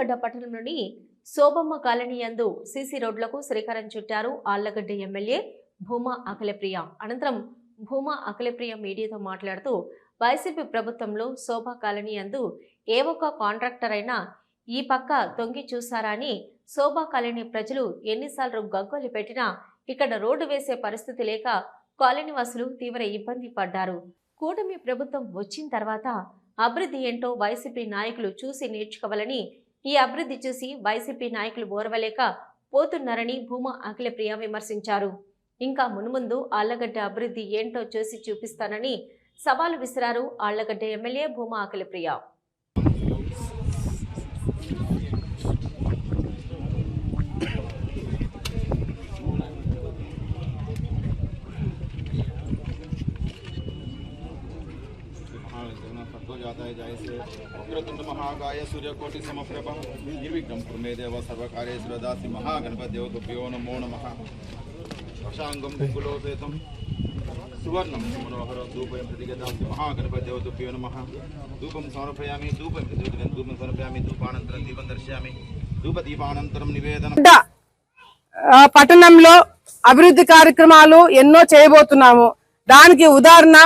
ఆళ్ళగడ్డ పట్టణంలోని శోభమ్మ కాలనీ యందు సీసీ రోడ్లకు శ్రీకారం చుట్టారు ఆళ్ళగడ్డ ఎమ్మెల్యే భూమా అఖిలప్రియ. అనంతరం భూమా అఖిలప్రియ మీడియాతో మాట్లాడుతూ వైసీపీ ప్రభుత్వంలో శోభా కాలనీ యందు ఏ ఒక్క కాంట్రాక్టర్ అయినా ఈ పక్క తొంగి చూసారా అని శోభా కాలనీ ప్రజలు ఎన్నిసార్లు గగ్గోలు పెట్టినా ఇక్కడ రోడ్డు వేసే పరిస్థితి లేక కాలనీ వాసులు తీవ్ర ఇబ్బంది పడ్డారు. కూటమి ప్రభుత్వం వచ్చిన తర్వాత అభివృద్ధి ఏంటో వైసీపీ నాయకులు చూసి నేర్చుకోవాలని ఈ అభివృద్ధి చూసి వైసీపీ నాయకులు ఓర్వలేక పోతున్నారని భూమా అఖిలప్రియ విమర్శించారు. ఇంకా మున్ముందు ఆళ్ళగడ్డ అభివృద్ధి ఏంటో చూసి చూపిస్తానని సవాలు విసిరారు ఆళ్ళగడ్డ ఎమ్మెల్యే భూమా అఖిలప్రియ महाविष्णु जाता है जाय से वक्रतुंड महाकाय सूर्यकोटि समप्रभ निर्विघ्नं कुर्मे देव सर्वकार्येषु ददासि महागणपतिदेव तुभ्यो नमो नमः वशाङ्गं कुकुलोपेतं सुवर्णं मनोहरं धूपं प्रतिगतासि महागणपतिदेव तुभ्यो नमः धूपं समर्पयामि धूपं प्रतिगतं धूपं समर्पयामि धूपानन्तरं दीपं दर्शयामि धूपदीपानन्तरं निवेदनं పెద్ద, ఆ, పట్టణంలో అభివృద్ధి కార్యక్రమాలు ఎన్నో చేయబోతున్నాము దానికి ఉదాహరణ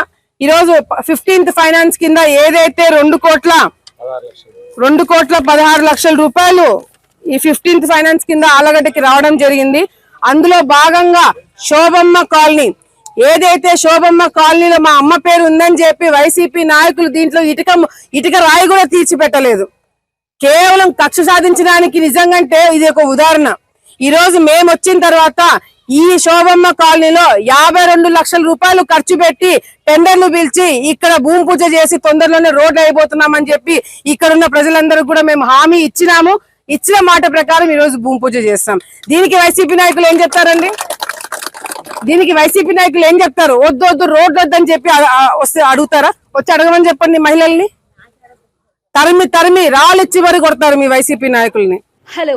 ఈరోజు ఫిఫ్టీన్త్ ఫైనాన్స్ కింద ఏదైతే రెండు కోట్ల రెండు కోట్ల పదహారు లక్షల రూపాయలు ఈ ఫిఫ్టీన్త్ ఫైనాన్స్ కింద ఆలగడ్డకి రావడం జరిగింది. అందులో భాగంగా శోభమ్మ కాలనీ. ఏదైతే శోభమ్మ కాలనీలో మా అమ్మ పేరు ఉందని చెప్పి వైసీపీ నాయకులు దీంట్లో ఇటుక ఇటుక రాయి కూడా తీర్చిపెట్టలేదు. కేవలం కక్ష సాధించడానికి నిజంగంటే ఇది ఒక ఉదాహరణ. ఈ రోజు మేము వచ్చిన తర్వాత ఈ శోభమ్మ కాలనీలో యాభై రెండు లక్షల రూపాయలు ఖర్చు పెట్టి టెండర్లు పిలిచి ఇక్కడ భూమి పూజ చేసి తొందరలోనే రోడ్లు అయిపోతున్నామని చెప్పి ఇక్కడ ఉన్న ప్రజలందరూ కూడా మేము హామీ ఇచ్చినాము. ఇచ్చిన మాట ప్రకారం ఈ రోజు భూమి పూజ చేస్తాం. దీనికి వైసీపీ నాయకులు ఏం చెప్తారండి? దీనికి వైసీపీ నాయకులు ఏం చెప్తారు? వద్దు వద్దు రోడ్లు వద్దని చెప్పి వస్తే అడుగుతారా? వచ్చి అడగమని చెప్పండి మహిళల్ని. తరిమి తరిమి రాళ్ళిచ్చి మరి కొడతారు మీ వైసీపీ నాయకుల్ని. హలో.